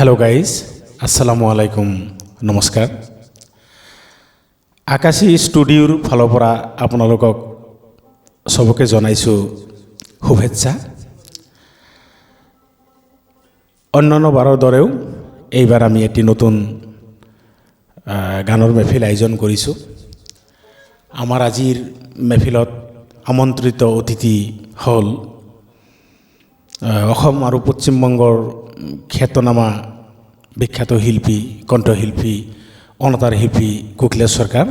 Hello' guys আসসালামু আলাইকুম নমস্কাৰ আকাশী ষ্টুডিঅ'ৰ ফালৰ পৰা আপোনালোকক চবকে জনাইছোঁ শুভেচ্ছা অন্যান্য বাৰৰ দৰেও এইবাৰ আমি এটি নতুন গানৰ মেহফিল আয়োজন কৰিছোঁ আমাৰ আজিৰ মেহফিলত আমন্ত্ৰিত অতিথি হ'ল অসম আৰু পশ্চিমবংগৰ খ্যাতনামা বিখ্যাত শিল্পী, কণ্ঠশিল্পী অনাতাঁৰ শিল্পী কোকিলা চৰকাৰ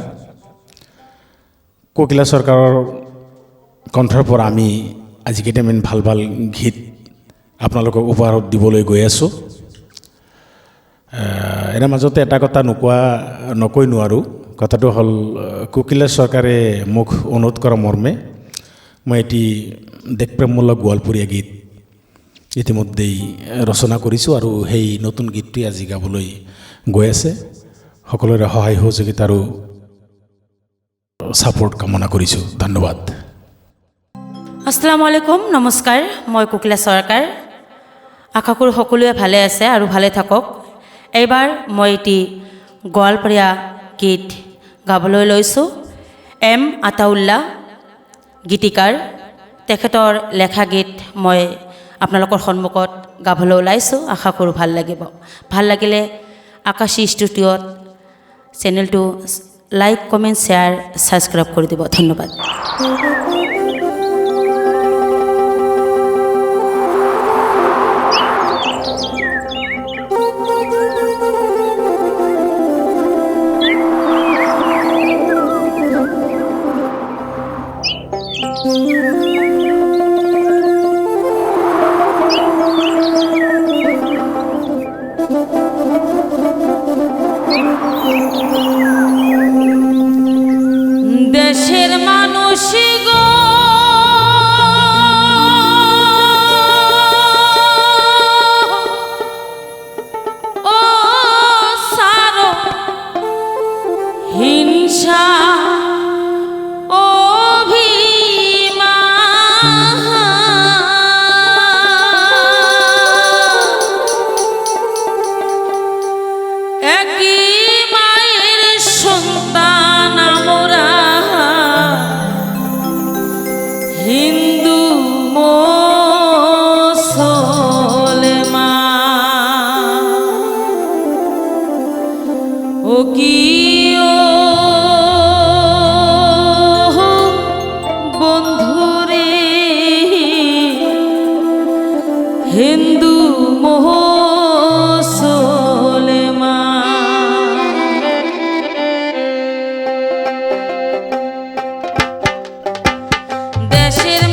কোকিলা চৰকাৰৰ কণ্ঠৰ পৰা আমি আজি কেইটামান ভালো ভালো গীত আপোনালোকক উপহাৰ দিবলৈ গৈ আছোঁ। এনে মাজতে এটা কথা নোকোৱা, নকৈ নোৱাৰোঁ। কথাটো হ'ল কোকিলা চৰকাৰে মোক অনুৰোধ কৰা মৰ্মে মই এটি দেশপ্ৰেমমূলক গোৱালপৰীয়া গীত ইতিমধ্যেই ৰচনা কৰিছোঁ আৰু সেই নতুন গীতটোৱে আজি গাবলৈ গৈ আছে। সকলোৰে সহায় সহযোগিতা আৰু ছাপোৰ্ট কামনা কৰিছোঁ। ধন্যবাদ। আসসালামু আলাইকুম নমস্কাৰ, মই কোকিলা চৰকাৰ আশা কৰোঁ সকলোৱে ভালে আছে আৰু ভালে থাকক। এইবাৰ মই এটি গোৱালপৰীয়া গীত গাবলৈ লৈছোঁ। এম আতাউল্লাহ গীতিকাৰ। তেখেতৰ লেখা গীত মই আপোনালোকৰ সন্মুখত গাবলৈ ওলাইছোঁ। আশা কৰোঁ ভালো লাগিব। ভালো লাগিলে আকাশী ষ্টুডিঅ'ত চেনেলটো লাইক, কমেণ্ট, শ্বেয়াৰ, ছাবস্ক্ৰাইব কৰি দিব। ধন্যবাদ। dashir